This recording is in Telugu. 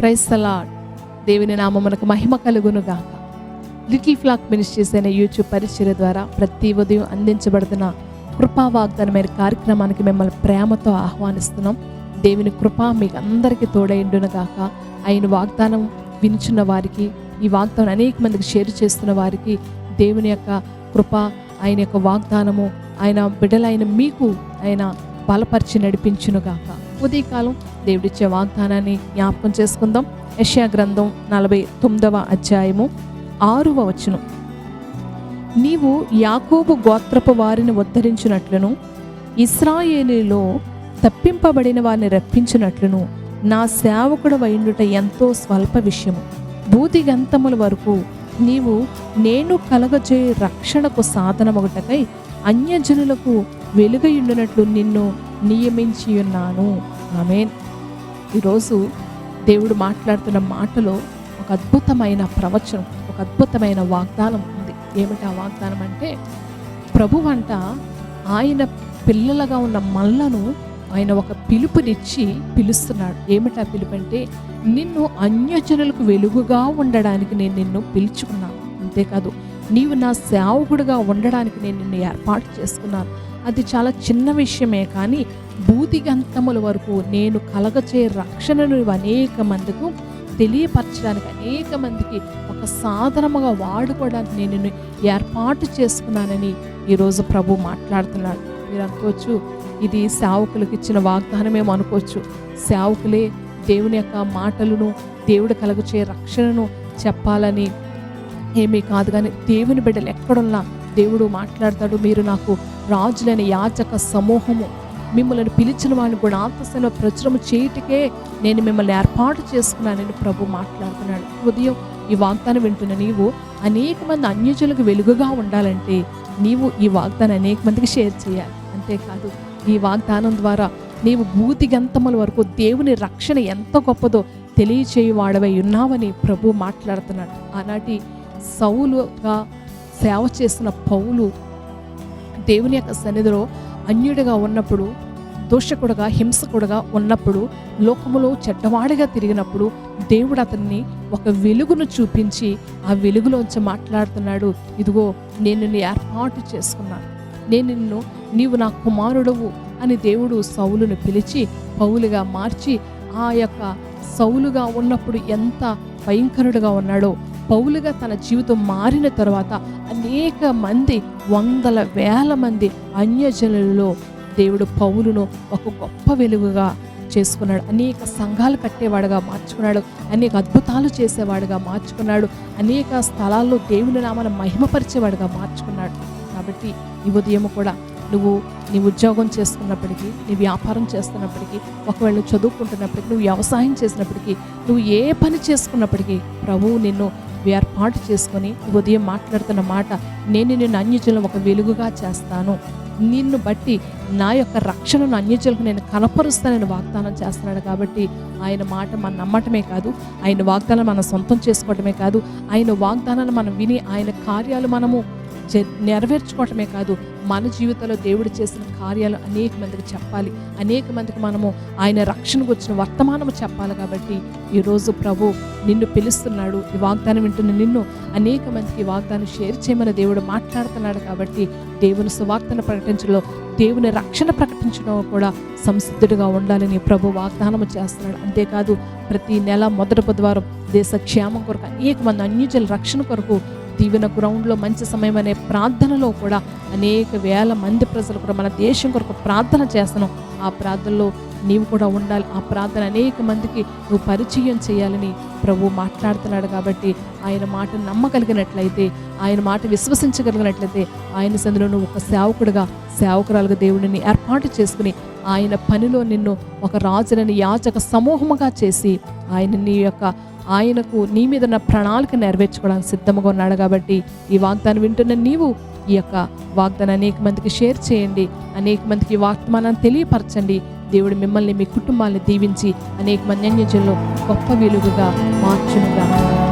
క్రైస్తలా దేవుని నామమునకు మహిమ కలుగును గాక లిటిల్ ఫ్లాక్ మినిస్ట్రీస్ అనే యూట్యూబ్ పరిచర్య ద్వారా ప్రతి ఉదయం అందించబడుతున్న కృపా వాగ్దానమైన కార్యక్రమానికి మిమ్మల్ని ప్రేమతో ఆహ్వానిస్తున్నాం. దేవుని కృప మీకు అందరికీ తోడైండును గాక ఆయన వాగ్దానం వినిచున్న వారికి ఈ వాగ్దానం అనేక మందికి షేర్ చేస్తున్న వారికి దేవుని యొక్క కృప ఆయన యొక్క వాగ్దానము ఆయన బిడ్డలైన మీకు ఆయన బలపరిచి నడిపించునుగాక. ఉదయకాలం దేవుడిచ్చే వాగ్దానాన్ని జ్ఞాపకం చేసుకుందాం. యష్యా గ్రంథం నలభై తొమ్మిదవ అధ్యాయము ఆరవ వచనం. నీవు యాకోబు గోత్రపు వారిని ఉద్ధరించినట్లును ఇస్రాయేలీలో తప్పింపబడిన వారిని రప్పించినట్లును నా సేవకుడు వైండుట ఎంతో స్వల్ప విషయము. భూతిగంతముల వరకు నీవు నేను కలగజే రక్షణకు సాధనమొకటకై అన్యజనులకు వెలుగయుండునట్లు నిన్ను నియమించి ఉన్నాను ఆమెన్. ఈరోజు దేవుడు మాట్లాడుతున్న మాటలో ఒక అద్భుతమైన ప్రవచనం ఒక అద్భుతమైన వాగ్దానం ఉంది. ఏమిటి ఆ వాగ్దానం అంటే ప్రభు అంట ఆయన పిల్లలుగా ఉన్న మల్లను ఆయన ఒక పిలుపునిచ్చి పిలుస్తున్నాడు. ఏమిటా పిలుపు అంటే నిన్ను అన్యజనులకు వెలుగుగా ఉండడానికి నేను నిన్ను పిలుచుకున్నాను. అంతేకాదు నీవు నా సేవకుడిగా ఉండడానికి నేను నిన్ను ఏర్పాటు చేసుకున్నాను. అది చాలా చిన్న విషయమే కానీ భూ భూతిగంతముల వరకు నేను కలగచే రక్షణను అనేక మందికి తెలియపరచడానికి అనేక మందికి ఒక సాధనముగా వాడుకోవడానికి నేను ఏర్పాటు చేసుకున్నానని ఈరోజు ప్రభు మాట్లాడుతున్నాడు. మీరు అనుకోవచ్చు ఇది సేవకులకు ఇచ్చిన వాగ్దానమేమో అనుకోవచ్చు. సేవకులే దేవుని యొక్క మాటలను దేవుడు కలగచే రక్షణను చెప్పాలని ఏమీ కాదు కానీ దేవుని బిడ్డలు ఎక్కడున్నా దేవుడు మాట్లాడతాడు. మీరు నాకు రాజులైన యాచక సమూహము మిమ్మల్ని పిలిచిన వాడిని కూడా ఆత్మశైలో ప్రచురము చేయుటకే నేను మిమ్మల్ని ఏర్పాటు చేసుకున్నానని ప్రభు మాట్లాడుతున్నాడు. ఉదయం ఈ వాగ్దానం వింటున్న నీవు అనేక మంది అన్యజులకు వెలుగుగా ఉండాలంటే నీవు ఈ వాగ్దానం అనేక మందికి షేర్ చేయాలి. అంతేకాదు ఈ వాగ్దానం ద్వారా నీవు భూతిగంతముల వరకు దేవుని రక్షణ ఎంత గొప్పదో తెలియచేయువాడవై ఉన్నావని ప్రభు మాట్లాడుతున్నాడు. ఆనాటి సౌలుగా సేవ చేసిన పౌలు దేవుని యొక్క సన్నిధిలో అన్యుడిగా ఉన్నప్పుడు దోషకుడుగా హింసకుడుగా ఉన్నప్పుడు లోకములో చెడ్డవాడిగా తిరిగినప్పుడు దేవుడు అతన్ని ఒక వెలుగును చూపించి ఆ వెలుగులోంచి మాట్లాడుతున్నాడు. ఇదిగో నేను నిన్ను ఏర్పాటు చేసుకున్నాను. నేను నిన్ను నీవు నా కుమారుడవు అని దేవుడు సౌలును పిలిచి పౌలుగా మార్చి ఆ యొక్క సౌలుగా ఉన్నప్పుడు ఎంత భయంకరుడుగా ఉన్నాడో పౌలుగా తన జీవితం మారిన తర్వాత అనేక మంది వందల వేల మంది అన్యజనులలో దేవుడు పౌలును ఒక గొప్ప వెలుగుగా చేసుకున్నాడు. అనేక సంఘాలు కట్టేవాడుగా మార్చుకున్నాడు. అనేక అద్భుతాలు చేసేవాడుగా మార్చుకున్నాడు. అనేక స్థలాల్లో దేవుని నామాన్ని మహిమపరిచేవాడుగా మార్చుకున్నాడు. కాబట్టి ఈ ఉదయం కూడా నువ్వు నీ ఉద్యోగం చేస్తున్నప్పటికీ నీ వ్యాపారం చేస్తున్నప్పటికీ ఒకవేళ నువ్వు చదువుకుంటున్నప్పటికీ నువ్వు వ్యవసాయం చేసినప్పటికీ నువ్వు ఏ పని చేసుకున్నప్పటికీ ప్రభువు నిన్ను ఏర్పాటు చేసుకొని ఉదయం మాట్లాడుతున్న మాట నేను నిన్ను అన్యజనులు ఒక వెలుగుగా చేస్తాను. నిన్ను బట్టి నా యొక్క రక్షణను అన్యజనులకు నేను కనపరుస్తానని వాగ్దానం చేస్తున్నాడు కాబట్టి ఆయన మాట మనం నమ్మటమే కాదు ఆయన వాగ్దానం మనం సొంతం చేసుకోవటమే కాదు ఆయన వాగ్దానాన్ని మనం విని ఆయన కార్యాలు మనము నెరవేర్చుకోవటమే కాదు మన జీవితంలో దేవుడు చేసిన కార్యాలు అనేక మందికి చెప్పాలి. అనేక మందికి మనము ఆయన రక్షణకు వచ్చిన వర్తమానము చెప్పాలి కాబట్టి ఈరోజు ప్రభు నిన్ను పిలుస్తున్నాడు. ఈ వాగ్దానం వింటున్న నిన్ను అనేక మందికి వాగ్దానం షేర్ చేయమని దేవుడు మాట్లాడుతున్నాడు కాబట్టి దేవుని సువార్తను ప్రకటించడంలో దేవుని రక్షణ ప్రకటించడం కూడా సంసిద్ధుడిగా ఉండాలని ప్రభు వాగ్దానం చేస్తున్నాడు. అంతేకాదు ప్రతి నెల మొదటి బుధవారం దేశ క్షేమం కొరకు అనేక మంది అన్యజల రక్షణ కొరకు దీవెన గ్రౌండ్లో మంచి సమయం అనే ప్రార్థనలో కూడా అనేక వేల మంది ప్రజలు కూడా మన దేశం కొరకు ప్రార్థన చేస్తున్నాం ఆ ప్రార్థనలో నీవు కూడా ఉండాలి. ఆ ప్రార్థన అనేక మందికి నువ్వు పరిచయం చేయాలని ప్రభు మాట్లాడుతున్నాడు కాబట్టి ఆయన మాట నమ్మగలిగినట్లయితే ఆయన మాట విశ్వసించగలిగినట్లయితే ఆయన సందులో నువ్వు ఒక సేవకుడుగా సేవకురాలుగా దేవుడిని ఏర్పాటు చేసుకుని ఆయన పనిలో నిన్ను ఒక రాజులని యాచక సమూహముగా చేసి ఆయన నీ యొక్క ఆయనకు నీ మీద ఉన్న ప్రణాళిక నెరవేర్చుకోవడానికి సిద్ధంగా ఉన్నాడు కాబట్టి ఈ వాగ్దానం వింటున్న నీవు ఈ యొక్క వాగ్దానం అనేక మందికి షేర్ చేయండి అనేక మందికి వాగ్దానాన్ని తెలియపరచండి. దేవుడు మిమ్మల్ని మీ కుటుంబాన్ని దీవించి అనేక మంది అన్యజనులు గొప్ప వెలుగుగా మార్చునుగా